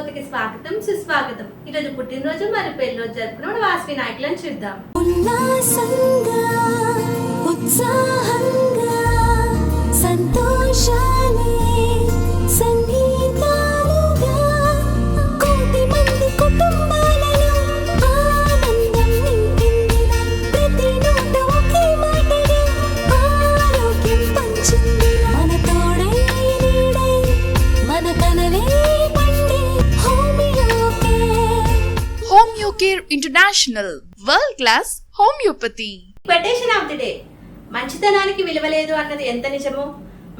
భగవతికి స్వాగతం సుస్వాగతం. ఈరోజు పుట్టినరోజు మరి పెళ్ళి రోజు జరుపుకున్న వాస్వి నాయకులను చూద్దాం. International world class homeopathy quotation of the day మంచితనానికి విలువలేదు అన్నది ఎంత నిజమో?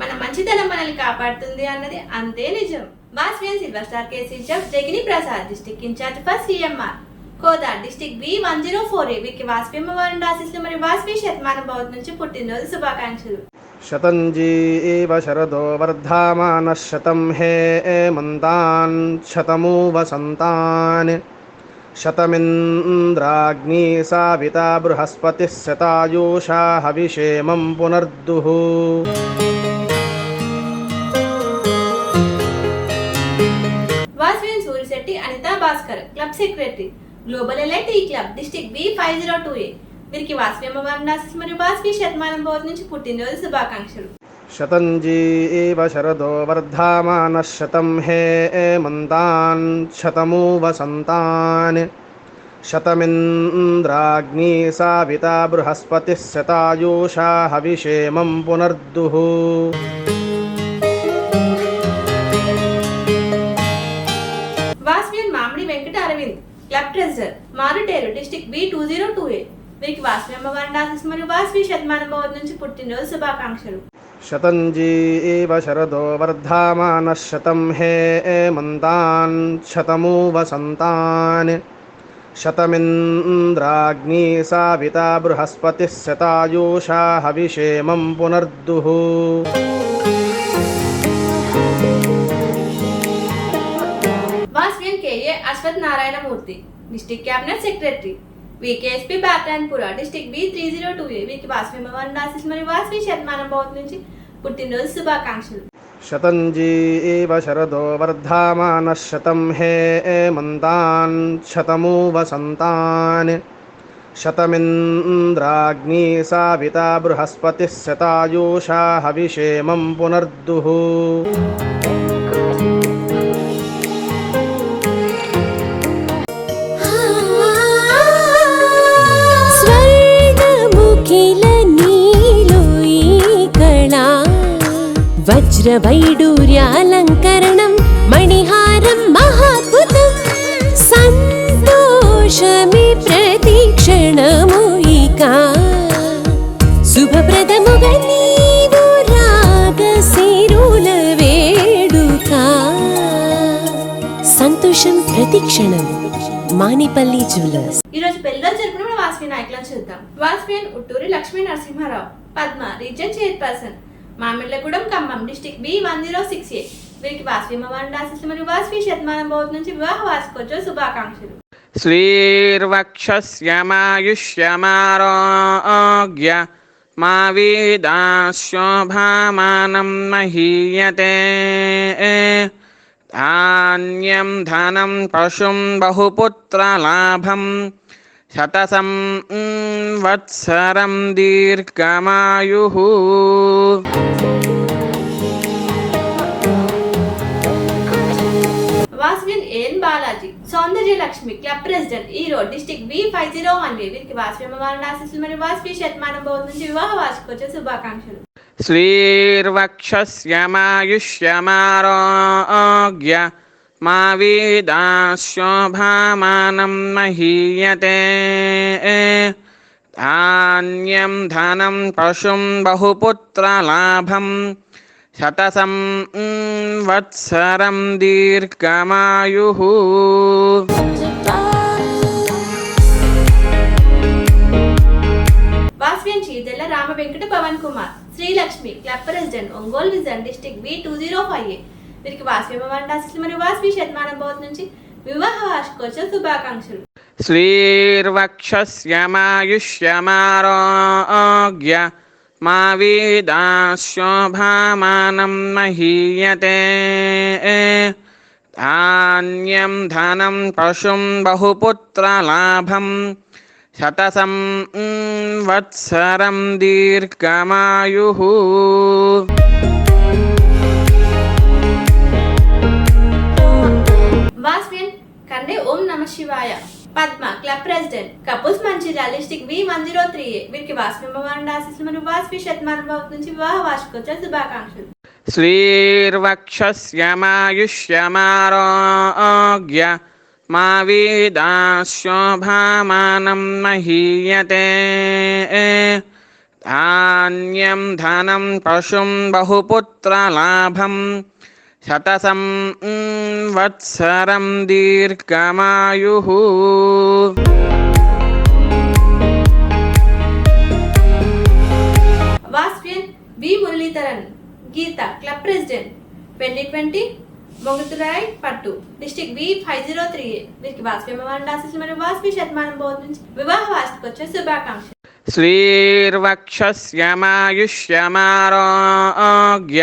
మన మంచితనం మనల్ని కాపాడుతుంది అన్నది అంతే నిజం. బాస్వేన్ సిల్వర్ స్టార్ కేసీ జఫ్ జగిని Prasad district incharge for CMR. కోదా district B one zero four ఏవికి వాస్పి అమ్మవారి ఆశిస్తూ మరియు వాస్పి శతమానం భవత్ నుంచి పుట్టినరోజు శుభాకాంక్షలు. శతంజీ ఏవ శరదో వర్ధమాన శతం హే మంతాన్ శతమూ వసంతాన్ शतमिन्द्राग्नी साविता बृहस्पतिः शतायुषा हविषेमं पुनर्दुः Vasavian Surishetti Anitha Bhaskar club secretary global elite ఈ club district B five zero two A వీరికి వాస్వి అమ్మవారి ఆశీస్సులు మరియు వాస్వి శతమానం భవత్ నుంచి పుట్టినరోజు శుభాకాంక్షలు शतञ्जी एव शरदो वर्धामानः शतं हे मन्तान् शतमु वसन्तान् शतमिन्द्राग्नी साविता बृहस्पतिः शतायुषा हविषेमं पुनर्दुः Vasavian Mamidi Venkata Aravind club treasurer Maruteru district B two zero two A వీరికి వాస్వి అమ్మవారి ఆశీస్సులు మరియు వాస్వి శతమానం భవత్ నుంచి పుట్టినరోజు శుభాకాంక్షలు शतञ्जी एव शरदो वर्धामानः शतं हे एमन्तान् शतमु वसन्तान् शतमिन्द्राग्नी साविता बृहस्पतिः शतायुषा हविषेमं पुनर्दुः। के ये Ashwath Narayana Murthy, district cabinet secretary. వీకేఎస్పీ బ్యాక్టాన్పుర district B three zero two A వీరికి వాస్మిమవారు నాసిస్ మరియు వాస్మి శతమానం భవత్ నుంచి పుట్టినరోజు శుభాకాంక్షలు శతంజీ ఏవ శరదో వర్ధమాన శతం హే మంతాన్ శతమూ వసంతాన్ శతమింద్రాగ్ని సావిత బృహస్పతి శతాయూషా హవిషేమం పునర్దుః వజ్రవైడూర్యాలంకరణం మణిహారం మహాద్భుతం సంతోషమి ప్రతిక్షణము ఇక. శుభప్రదముగా నీవు రాగశిరుల వేడుక. సంతోషం ప్రతిక్షణం మానిపల్లి జ్యువెలర్స్. ఈరోజు పెళ్ళిలో జరిపిన జరుపుకున్న వాస్వి నాయకులను చూద్దాం. వాస్వియన్ Utturi Lakshmi Narasimharao. Padma region chairperson. Mamillagudem Khammam district B one zero six A. వీరికి వాస్విమవాన్ రాసిస్తే మరియు వాస్వి శతమానం బోధ నుంచి వివాహ వాసుకోవచ్చు శుభాకాంక్షలు. శ్రీర్వక్షమాయుష్యమారోగ్య మా వీదాశోభామానం మహీయతే. ధాన్యం ధనం పశుం బహుపుత్రలాభం శతసం వత్సరం దీర్ఘమాయు వాస్విన్ ఏన్ Balaji Soundarya Lakshmi club president Erode district B five zero one B వీరికి వాస్వి అమ్మవారిని ఆశిస్తులు మరియు వాస్వి శతమానం భవన్ వివాహ వార్షికోత్సవ శుభాకాంక్షలు. శ్రీర్వక్షస్యమాయుష్యమారోగ్య మా వేదాశోభామానం మహీయతే ధాన్యం ధనం పశుం బహుపుత్రలాభం శతసం వత్సరం దీర్ఘమాయు వాస్విన్ Rama Venkata Pavan Kumar. Srilakshmi club president Ongole vision district B two zero five వీరికి వాసవి భవన్ రాశి మరియు వాసవి శతమానం భవత్ నుంచి వివాహ వార్షికోత్సవ శుభాకాంక్షలు. శ్రీర్వక్షమాయుష్యమారోగ్య మా వీదాశోభామానం మహీయతే. ధాన్యం ధనం పశుం బహుపుత్రలాభం శతసం వత్సరం దీర్ఘమాయు. కన్నే ఓం నమ శివాయ. పద్మ క్లబ్ ప్రెసిడెంట్ కపుల్స్ మంచి district V one zero three వీరికి వాస్వి అమ్మవారి ఆశీస్సులు మరియు వాస్వి శతమానం భవత్ నుంచి వివాహ వార్షికోత్సవ శుభాకాంక్షలు. శ్రీర్వక్షస్యమాయుష్యమారోగ్య మా వీదాశోభామానం మహీయతే. ధాన్యం ధనం పశుం బహుపుత్రలాభం శతసం వత్సరం దీర్ఘమాయు. వాస్విన్ B Muralidharan Geetha club president twenty twenty మొగతురాయ్ పట్టు district B five zero three. వీరికి వాస్వి అమ్మవారి ఆశీస్సులు మరియు వాస్వి శతమానం భవత్ నుంచి వివాహ వార్షికోత్సవ శుభాకాంక్షలు. శ్రీర్వక్షస్యమాయుష్యమారోగ్య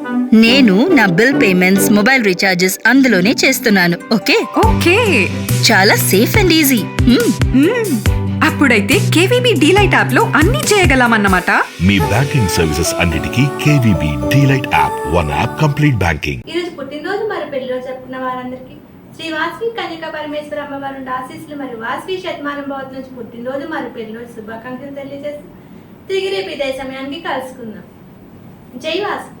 నేను నా బిల్ పేమెంట్స్ మొబైల్ రీఛార్జెస్ అందులోనే చేస్తున్నాను. ఓకే? ఓకే. చాలా సేఫ్ అండ్ ఈజీ. అప్పుడైతే కేవీబీ డీలైట్ యాప్లో అన్ని చేయగలమన్నమాట. మీ బ్యాంకింగ్ సర్వీసెస్ అన్నిటికీ KVB delight app one app complete banking. ఈ రోజు పుట్టినరోజు మరి పెళ్ళి రోజు జరుపుకున్న వారందరికీ శ్రీ వాస్వి కన్యక పరమేశ్వర అమ్మవారి ఆశీస్సులు మరియు వాస్వి శతమానం భవత్ నుంచి పుట్టినరోజు మరి పెళ్ళి రోజు శుభాకాంక్షలు తెలియజేస్తూ తిరిగి రేపు ఇదే సమయానికి కలుసుకుందాం. జై వాసు